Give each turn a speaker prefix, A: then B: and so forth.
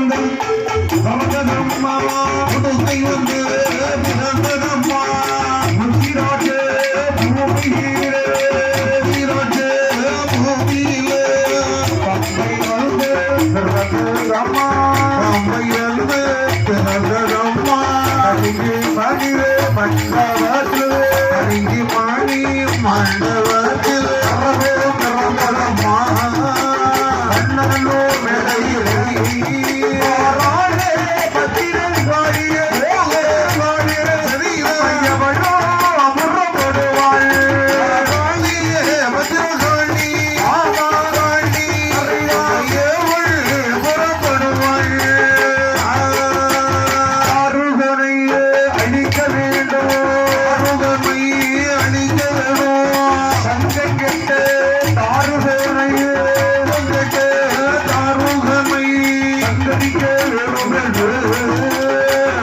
A: வந்து பிறந்ததம்மா புதுமை வந்து பிறந்ததம்மா. முத்திராஜ பூமியிலே முத்திராஜ பூமியிலே. பம்பை வந்து பிறந்ததம்மா. பம்பை வந்து பிறந்ததம்மா. அருகே மணிலே மண்டபத்திலே அருகே மணி மண்டபத்திலே பிறந்ததம்மா. கண்ணனோ மேடையிலே Hadi gel ömür